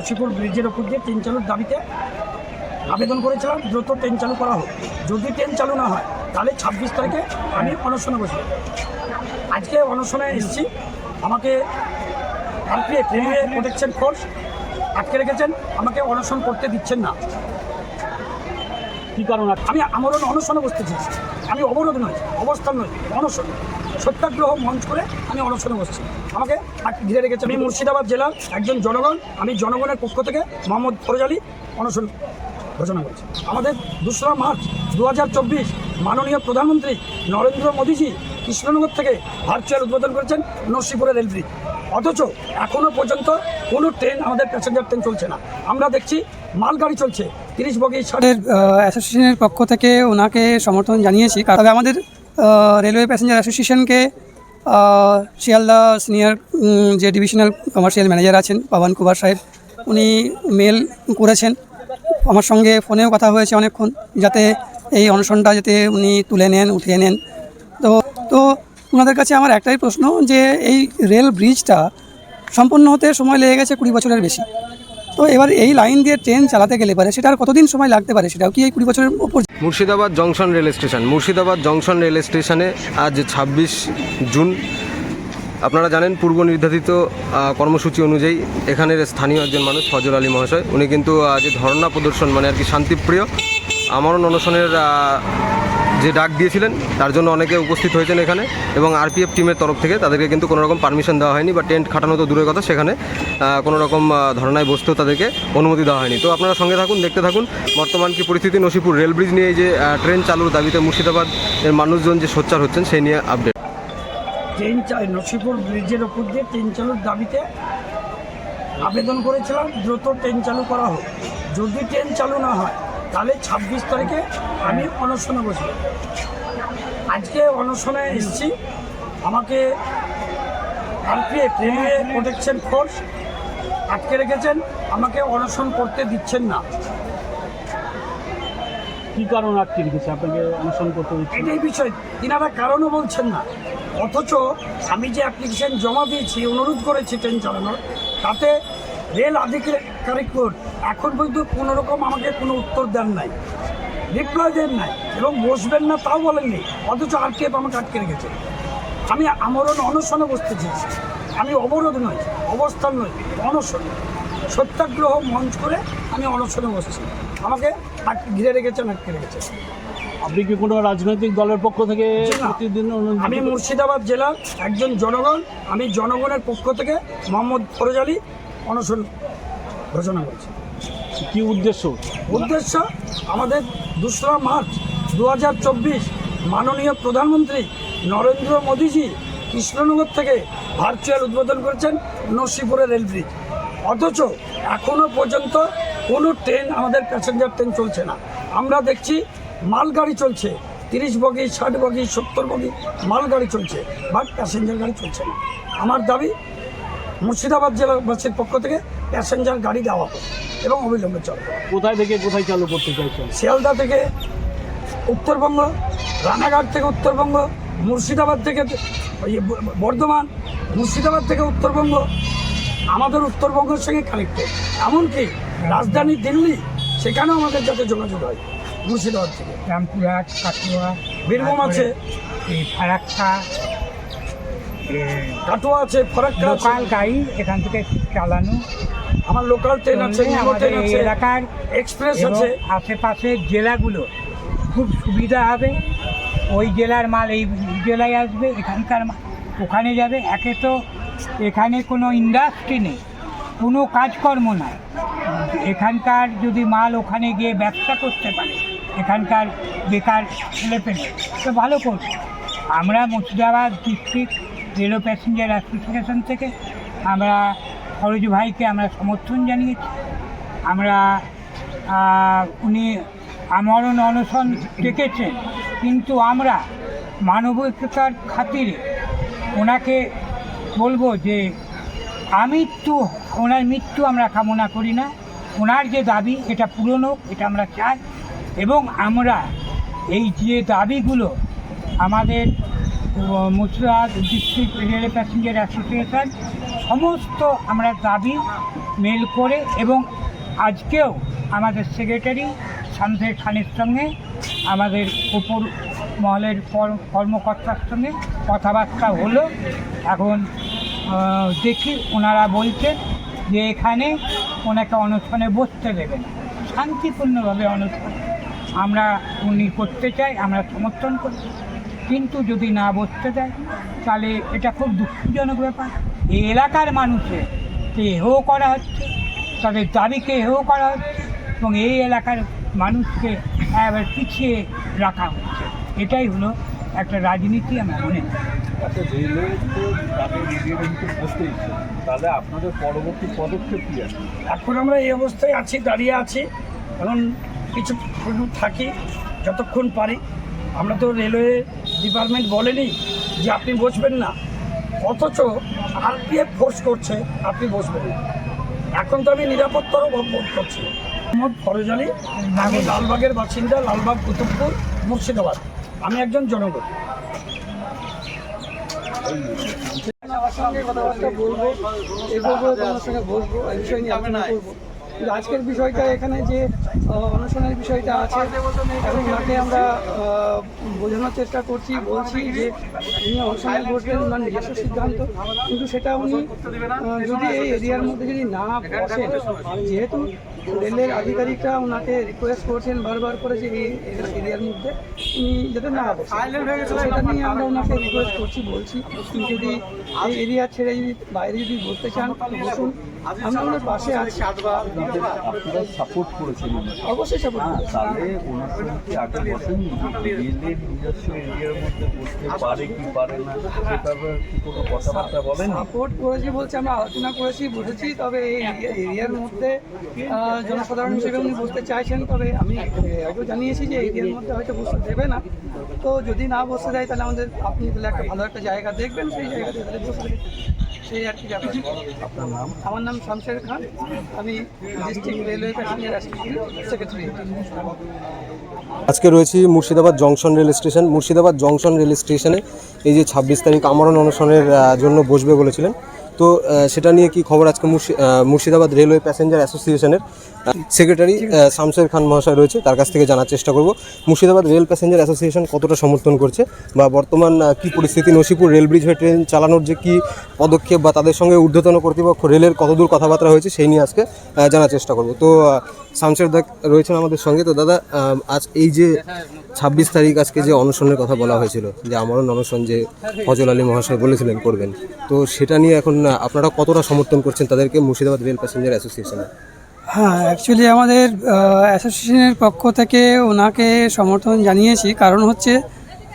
নসিপুর ব্রিজের ওপর দিয়ে ট্রেন চালুর দাবিতে আবেদন করেছিলাম দ্রুত ট্রেন চালু করা হোক। যদি ট্রেন চালু না হয় তাহলে ছাব্বিশ তারিখে আমি অনশনে বসবো। আজকে অনশনে এসেছি। আমাকে আরপিএফ রেলওয়ে প্রোটেকশন ফোর্স আটকে রেখেছেন। আমাকে অনশন করতে দিচ্ছেন না। কি কারণ আমি আমরণ অনশনে বসতেছি আমি অবরোধ নয় অবস্থান নয় অনশন সত্যাগ্রহ মঞ্চ করে আমি অনশনে বসছি। আমাকে ঘিরে রেখেছে আমি মুর্শিদাবাদ জেলার একজন জনগণ। আমি জনগণের পক্ষ থেকে মোহাম্মদ ফরোজ আলী অনশন ঘোষণা করছি। আমাদের দোসরা মার্চ দু হাজার চব্বিশ মাননীয় প্রধানমন্ত্রী নরেন্দ্র মোদীজি কৃষ্ণনগর থেকে ভার্চুয়াল উদ্বোধন করেছেন নরসিংপুরের রেল ব্রিজ অথচ এখনও পর্যন্ত কোনো ট্রেন আমাদের প্যাসেঞ্জার ট্রেন চলছে না। আমরা দেখছি মালগাড়ি চলছে। তিরিশ বগি আমাদের অ্যাসোসিয়েশনের পক্ষ থেকে ওনাকে সমর্থন জানিয়েছি। তবে আমাদের রেলওয়ে প্যাসেঞ্জার অ্যাসোসিয়েশনকে শিয়ালদা সিনিয়র যে ডিভিশনাল কমার্শিয়াল ম্যানেজার আছেন, পাবন কুমার সাহেব, উনি মেল করেছেন। আমার সঙ্গে ফোনেও কথা হয়েছে অনেকক্ষণ, যাতে এই অনশনটা যাতে উনি তুলে নেন, উঠিয়ে নেন। তো তো ওনাদের কাছে আমার একটাই প্রশ্ন যে, এই রেল ব্রিজটা সম্পূর্ণ হতে সময় লেগে গেছে কুড়ি বছরের বেশি। তো এবার এই লাইন দিয়ে ট্রেন চালাতে গেলে পারে সেটা আর কতদিন সময় লাগতে পারে? সেটাও কি এই কুড়ি বছরের উপর Murshidabad junction rail station. Murshidabad junction rail স্টেশনে আজ ছাব্বিশ জুন। আপনারা জানেন, পূর্ব নির্ধারিত কর্মসূচি অনুযায়ী এখানের স্থানীয় একজন মানুষ, ফজল আলী মহাশয়, উনি কিন্তু যে ধর্ণা প্রদর্শন মানে আর কি শান্তিপ্রিয়, আমরণ অনশনের যে ডাক দিয়েছিলেন, তার জন্য অনেকে উপস্থিত হয়েছেন এখানে এবং আরপিএফ টিমের তরফ থেকে তাদেরকে কিন্তু কোনো রকম পারমিশন দেওয়া হয়নি বা টেন্ট খাটানো তো দূরের কথা, সেখানে কোনো রকম ধর্নায় বসতেও তাদেরকে অনুমতি দেওয়া হয়নি। তো আপনারা সঙ্গে থাকুন, দেখতে থাকুন, বর্তমান কি পরিস্থিতি, নসিপুর রেল ব্রিজ নিয়ে যে ট্রেন চালুর দাবিতে মুর্শিদাবাদ এর মানুষজন যে সোচ্চার হচ্ছেন, সেই নিয়ে আপডেট ট্রেন নসিপুর ব্রিজের ওপর দিয়ে ট্রেন চালুর দাবিতে আবেদন করেছিলাম, দ্রুত ট্রেন চালু করা হোক। যদি ট্রেন চালু না হয় তাহলে ছাব্বিশ তারিখে আমি অনশনে বসবো। আজকে অনশনে এসেছি। আমাকে আরপিএফ রেলওয়ে প্রোটেকশন ফোর্স আটকে রেখেছেন। আমাকে অনশন করতে দিচ্ছেন না। কি কারণ আটকে রেখেছে? আপনাকে অনশন করতে হচ্ছে এটাই বিষয়। তিনারা কারণও বলছেন না। অথচ আমি যে অ্যাপ্লিকেশন জমা দিয়েছি অনুরোধ করেছি ট্রেন চালানোর তাতে রেল আধিকারিক এখন পর্যন্ত কোনো রকম আমাকে কোনো উত্তর দেন নাই। রিপ্লাই দেন নাই এবং বসবেন না তাও বলেননি। অথচ আরপিএফ আমাকে আটকে রেখেছে? আমি আমরণ অনশনে বসতে চেয়েছি। আমি অবরোধ নই অবস্থান নই অনশন। সত্যাগ্রহ মঞ্চ করে আমি অনশনে বসছি। আমাকে আটকে ঘিরে রেখেছেন আটকে রেখেছে আপনি কি কোনো রাজনৈতিক দলের পক্ষ থেকে প্রতিদিন আমি মুর্শিদাবাদ জেলার একজন জনগণ। আমি জনগণের পক্ষ থেকে মোহাম্মদ ফরোজ আলী অনশন ঘোষণা করছি। কি উদ্দেশ্য? উদ্দেশ্য, আমাদের দোসরা মার্চ দু হাজার চব্বিশ মাননীয় প্রধানমন্ত্রী নরেন্দ্র মোদীজি কৃষ্ণনগর থেকে ভার্চুয়াল উদ্বোধন করেছেন নরসিংপুরের রেল ব্রিজ। অথচ এখনও পর্যন্ত কোনো ট্রেন আমাদের প্যাসেঞ্জার ট্রেন চলছে না। আমরা দেখছি মালগাড়ি চলছে, তিরিশ বগি, ষাট বগি, সত্তর বগি মালগাড়ি চলছে, বাট প্যাসেঞ্জার গাড়ি চলছে না। আমার দাবি, মুর্শিদাবাদ জেলাবাসীর পক্ষ থেকে প্যাসেঞ্জার গাড়ি দেওয়া হোক। এবং অবিলম্বে চলবে কোথায় থেকে কোথায় চালু করতে চাইছেন? শিয়ালদা থেকে উত্তরবঙ্গ রানাঘাট থেকে উত্তরবঙ্গ মুর্শিদাবাদ থেকে ওই বর্ধমান মুর্শিদাবাদ থেকে উত্তরবঙ্গ আমাদের উত্তরবঙ্গের সঙ্গে কানেক্টেড এমনকি রাজধানী দিল্লি সেখানেও আমাদের যাতে যোগাযোগ হয় মুর্শিদাবাদ থেকে। রামপুরহাট কাটোয়া বীরভূম আছে। এই ফারাক্কা কাটোয়া আছে ফরাক্কা লোকাল গাড়ি এখান থেকে চালানো। আমার লোকাল ট্রেন আছে আমাদের ট্রেন আছে এলাকার এক্সপ্রেস আছে। আশেপাশের জেলাগুলো খুব সুবিধা হবে। ওই জেলার মাল এই জেলায় আসবে এখানকার মাল ওখানে যাবে। একে তো এখানে কোনো ইন্ডাস্ট্রি নেই কোনো কাজকর্ম নাই। এখানকার যদি মাল ওখানে গিয়ে ব্যবসা করতে পারে এখানকার বেকার ছেলেপেলে তো ভালো করবে। আমরা Murshidabad district rail passenger association থেকে আমরা সরোজ ভাইকে আমরা সমর্থন জানিয়েছি। আমরা উনি আমরণ অনশন ডেকেছেন। কিন্তু আমরা মানবিকতার খাতিরে ওনাকে বলব যে, আমৃত্যু, ওনার মৃত্যু আমরা কামনা করি না। ওনার যে দাবি, এটা পূরণ হোক, এটা আমরা চাই। এবং আমরা এই যে দাবিগুলো আমাদের Murshidabad district rail passenger association সমস্ত আমরা দাবি মেল করে এবং আজকেও আমাদের সেক্রেটারি শামসের খানের সঙ্গে, আমাদের উপর মহলের কর্মকর্তার সঙ্গে কথাবার্তা হলো। এখন দেখি ওনারা বলছেন যে এখানে ওনাকে অনশনে বসতে দেবেন। শান্তিপূর্ণভাবে অনশন। আমরা উনি করতে চাই, আমরা সমর্থন করি। কিন্তু যদি না বসতে দেয়, তাহলে এটা খুব দুঃখজনক ব্যাপার। এই এলাকার মানুষের কে হেও করা হচ্ছে? তাদের দাবিকে হেও করা হচ্ছে? এবং এই এলাকার মানুষকে এবার পিছিয়ে রাখা হচ্ছে। এটাই হলো একটা রাজনীতি আমি মনে আচ্ছা রেলওয়ে তো তাদের নিজের কিন্তু তাহলে আপনাদের পরবর্তী পদক্ষেপ কী আছে? এখন আমরা এই অবস্থায় আছি দাঁড়িয়ে আছি। এখন কিছু থাকি যতক্ষণ পারি। আমরা তো রেলওয়ে ডিপার্টমেন্ট বলেনি যে আপনি বসবেন না। অথচ আরপিএফ ফোর্স করছে, আপনি বসবেন। এখন তো আমি নিরাপত্তারও বোধ করছি। মোহাম্মদ ফরজ আলী, আমি লালবাগের বাসিন্দা, লালবাগ, কুতুবপুর, মুর্শিদাবাদ। আমি একজন জনগণ। সঙ্গে কথাবার্তা বলব তোমার সঙ্গে বসবো এই বিষয় নিয়ে করব। কিন্তু আজকের বিষয়টা এখানে যে অনশনের বিষয়টা আছে এখন ওনাকে আমরা বোঝানোর চেষ্টা করছি, বলছি যে উনি অনশনে বসবেন ওনার নিজস্ব সিদ্ধান্ত, কিন্তু সেটা উনি যদি এই এরিয়ার মধ্যে যদি না বসেন, যেহেতু রেলের আধিকারিকরা ওনাকে রিকোয়েস্ট করছেন বারবার করে যে এই এরিয়ার মধ্যে উনি যাতে না সেটা নিয়ে আমরা ওনাকে রিকোয়েস্ট করছি, বলছি যদি এই এরিয়া ছেড়ে যদি বাইরে যদি বসতে চান, বসুন। ওনার পাশে আছি। আপনারা সাপোর্ট করেছেন অবশ্যই সাপোর্ট হ্যাঁ তাহলে ওনার কি আগে বসেন রেলের নিজস্ব এরিয়ার মধ্যে বসতে পারে কি পারে না সে কি কোনো কথাবার্তা বলেন সাপোর্ট করেছি বলছে আমরা আলোচনা করেছি বুঝেছি তবে এই এরিয়ার মধ্যে জনসাধারণ হিসেবে উনি বসতে চাইছেন তবে আমি আগেও জানিয়েছি যে এরিয়ার মধ্যে হয়তো বসতে দেবে না। তো যদি না বসতে দেয় তাহলে আমাদের আপনি তাহলে একটা ভালো একটা জায়গা দেখবেন সেই জায়গাতে তাহলে বসে। সেই আর কি ব্যাপার আপনার নাম? আমার নাম শামশের খান। আমি ডিস্ট্রিক্ট রেলওয়ে প্যাসেঞ্জার সেক্রেটারি আজকে রয়েছি Murshidabad junction rail station. Murshidabad junction rail স্টেশনে এই যে ছাব্বিশ তারিখ আমরণ অনশনের জন্য বসবে বলেছিলেন। তো সেটা নিয়ে কি খবর আজকে মুর্শি- মুর্শিদাবাদ রেলওয়ে প্যাসেঞ্জার অ্যাসোসিয়েশনের? সেক্রেটারি শামসের খান মহাশয় রয়েছে, তার কাছ থেকে জানার চেষ্টা করব। মুর্শিদাবাদ রেল প্যাসেঞ্জার অ্যাসোসিয়েশন কতটা সমর্থন করছে বা বর্তমান কি পরিস্থিতি? নসিপুর রেল ব্রিজ হয়ে ট্রেন চালানোর যে কি পদক্ষেপ বা তাদের সঙ্গে ঊর্ধ্বতন কর্তৃপক্ষ রেলের কতদূর কথাবার্তা হয়েছে সেই নিয়ে আজকে জানার চেষ্টা করব। তো শামসের দা রয়েছেন আমাদের সঙ্গে। তো দাদা আজ এই যে ছাব্বিশ তারিখ আজকে যে অনশনের কথা বলা হয়েছিল, যে আমারও অনশন যে ফজল আলী মহাশয় বলেছিলেন করবেন, তো সেটা নিয়ে এখন আপনারা কতটা সমর্থন করছেন তাদেরকে মুর্শিদাবাদ রেল প্যাসেঞ্জার অ্যাসোসিয়েশনে? হ্যাঁ অ্যাকচুয়ালি আমাদের অ্যাসোসিয়েশনের পক্ষ থেকে ওনাকে সমর্থন জানিয়েছি। কারণ হচ্ছে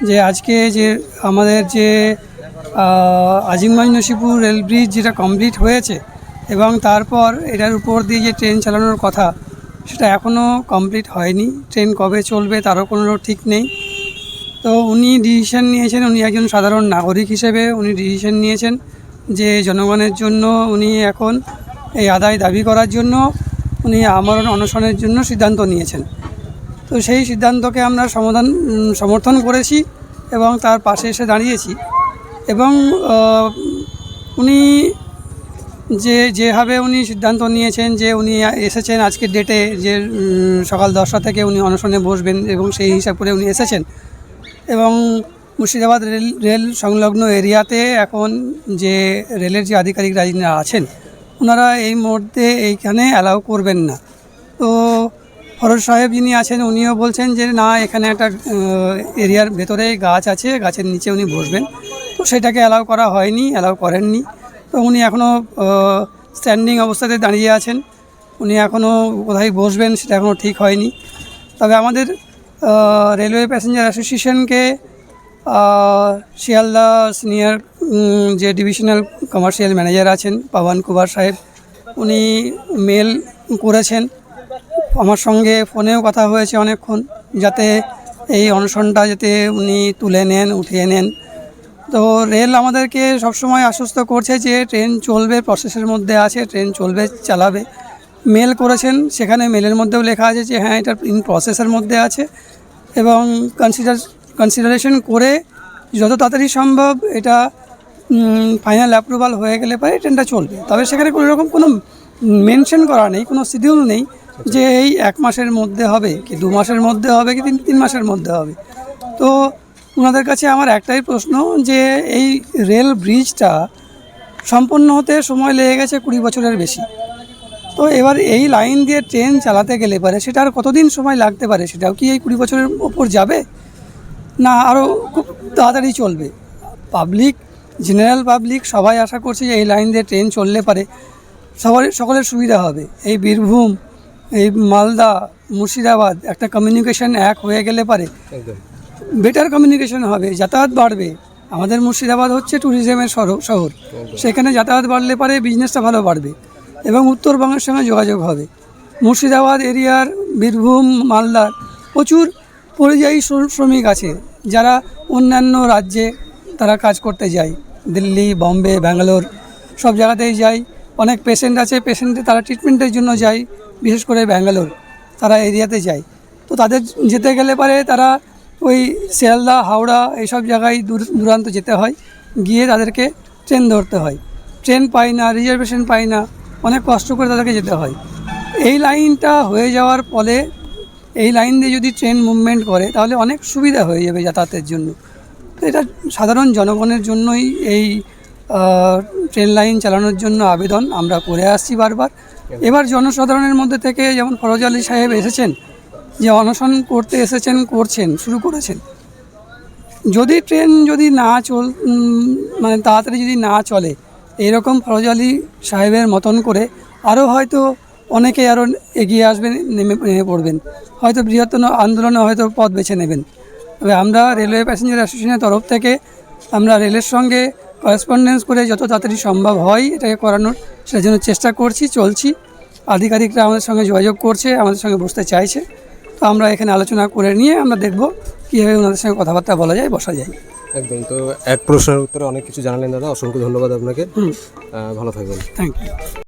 যে আজকে যে আমাদের যে আজিমগঞ্জ নসিপুর রেল ব্রিজ যেটা কমপ্লিট হয়েছে এবং তারপর এটার উপর দিয়ে যে ট্রেন চালানোর কথা, সেটা এখনও কমপ্লিট হয়নি। ট্রেন কবে চলবে তারও কোনো ঠিক নেই। তো উনি ডিসিশন নিয়েছেন, উনি একজন সাধারণ নাগরিক হিসেবে উনি ডিসিশন নিয়েছেন যে জনগণের জন্য উনি এখন এই আদায় দাবি করার জন্য উনি আমরণ অনশনের জন্য সিদ্ধান্ত নিয়েছেন। তো সেই সিদ্ধান্তকে আমরা সমাধান সমর্থন করেছি এবং তার পাশে এসে দাঁড়িয়েছি এবং উনি যে, যেভাবে উনি সিদ্ধান্ত নিয়েছেন যে উনি এসেছেন আজকের ডেটে যে সকাল দশটা থেকে উনি অনশনে বসবেন এবং সেই হিসাব করে উনি এসেছেন এবং মুর্শিদাবাদ রেল রেল সংলগ্ন এরিয়াতে এখন যে রেলের যে আধিকারিকরা যিনি আছেন ওনারা এই মুহূর্তে এইখানে অ্যালাউ করবেন না। তো ফরজ সাহেব যিনি আছেন, উনিও বলছেন যে, না, এখানে একটা এরিয়ার ভেতরে গাছ আছে, গাছের নিচে উনি বসবেন। তো সেটাকে অ্যালাউ করা হয়নি অ্যালাউ করেননি। তো উনি এখনও স্ট্যান্ডিং অবস্থাতে দাঁড়িয়ে আছেন। উনি এখনও কোথায় বসবেন সেটা এখনও ঠিক হয়নি। তবে আমাদের রেলওয়ে প্যাসেঞ্জার অ্যাসোসিয়েশনকে শিয়ালদা সিনিয়র যে ডিভিশনাল কমার্শিয়াল ম্যানেজার আছেন, পাওয়ান কুমার সাহেব, উনি মেল করেছেন। আমার সঙ্গে ফোনেও কথা হয়েছে অনেকক্ষণ, যাতে এই অনশনটা যাতে উনি তুলে নেন, উঠিয়ে নেন। তো রেল আমাদেরকে সবসময় আশ্বস্ত করছে যে ট্রেন চলবে, প্রসেসের মধ্যে আছে, ট্রেন চলবে, চালাবে। মেল করেছেন, সেখানে মেলের মধ্যেও লেখা আছে যে হ্যাঁ এটা ইন প্রসেসের মধ্যে আছে এবং কনসিডার কনসিডারেশন করে যত তাড়াতাড়ি সম্ভব এটা ফাইনাল অ্যাপ্রুভাল হয়ে গেলে পরে ট্রেনটা চলবে। তবে সেখানে কোনো রকম কোনো মেনশন করা নেই, কোনো শিডিউল নেই যে এই এক মাসের মধ্যে হবে কি দু মাসের মধ্যে হবে কি তিন তিন মাসের মধ্যে হবে। তো ওনাদের কাছে আমার একটাই প্রশ্ন যে এই রেল ব্রিজটা সম্পন্ন হতে সময় লেগে গেছে কুড়ি বছরের বেশি। তো এবার এই লাইন দিয়ে ট্রেন চালাতে গেলে পারে সেটা আর কতদিন সময় লাগতে পারে? সেটাও কি এই কুড়ি বছরের ওপর যাবে? না আরও খুব তাড়াতাড়ি চলবে। পাবলিক জেনারেল পাবলিক সবাই আশা করছে যে এই লাইন দিয়ে ট্রেন চললে পারে। সবার সকলের সুবিধা হবে। এই বীরভূম এই মালদা মুর্শিদাবাদ একটা কমিউনিকেশন এক হয়ে গেলে পারে। বেটার কমিউনিকেশন হবে যাতায়াত বাড়বে। আমাদের মুর্শিদাবাদ হচ্ছে ট্যুরিজমের শহর। শহর সেখানে যাতায়াত বাড়লে পারে বিজনেসটা ভালো বাড়বে। এবং উত্তরবঙ্গের সঙ্গে যোগাযোগ হবে। মুর্শিদাবাদ এরিয়ার বীরভূম মালদার প্রচুর পরিযায়ী শ্র- শ্রমিক আছে, যারা অন্যান্য রাজ্যে তারা কাজ করতে যায়। দিল্লি, বম্বে, ব্যাঙ্গালোর সব জায়গাতেই যায়। অনেক পেশেন্ট আছে পেশেন্টে তারা ট্রিটমেন্টের জন্য যায়, বিশেষ করে ব্যাঙ্গালোর। তারা এরিয়াতে যায়। তো তাদের যেতে গেলে পারে তারা ওই শিয়ালদা, হাওড়া এইসব জায়গায় দূর, দূরান্ত যেতে হয়। গিয়ে তাদেরকে ট্রেন ধরতে হয়। ট্রেন পায় না রিজার্ভেশন পায় না। অনেক কষ্ট করে তাদেরকে যেতে হয়। এই লাইনটা হয়ে যাওয়ার ফলে এই লাইন দিয়ে যদি ট্রেন মুভমেন্ট করে, তাহলে অনেক সুবিধা হয়ে যাবে যাতায়াতের জন্য। তো এটা সাধারণ জনগণের জন্যই এই ট্রেন লাইন চালানোর জন্য আবেদন। আমরা করে আসছি বারবার। এবার জনসাধারণের মধ্যে থেকে যেমন ফরজ আলী সাহেব এসেছেন, যে অনশন করতে এসেছেন, করছেন, শুরু করেছেন। যদি ট্রেন যদি না চল মানে তাড়াতাড়ি যদি না চলে, এরকম ফরজ আলী সাহেবের মতন করে আরও হয়তো অনেকে আরও এগিয়ে আসবেন নেমে নেমে পড়বেন। হয়তো বৃহত্তর আন্দোলনে হয়তো পথ বেছে নেবেন। তবে আমরা রেলওয়ে প্যাসেঞ্জার অ্যাসোসিয়েশনের তরফ থেকে আমরা রেলের সঙ্গে করেসপন্ডেন্স করে যত তাড়াতাড়ি সম্ভব হয় এটাকে করানোর সেটার জন্য চেষ্টা করছি চলছি। আধিকারিকরা আমাদের সঙ্গে যোগাযোগ করছে আমাদের সঙ্গে বসতে চাইছে। তো আমরা এখানে আলোচনা করে নিয়ে আমরা দেখব কীভাবে ওনাদের সঙ্গে কথাবার্তা বলা যায় বসা যায়। একদম। তো এক প্রশ্নের উত্তরে অনেক কিছু জানালেন দাদা। অসংখ্য ধন্যবাদ আপনাকে। ভালো থাকবেন। Thank you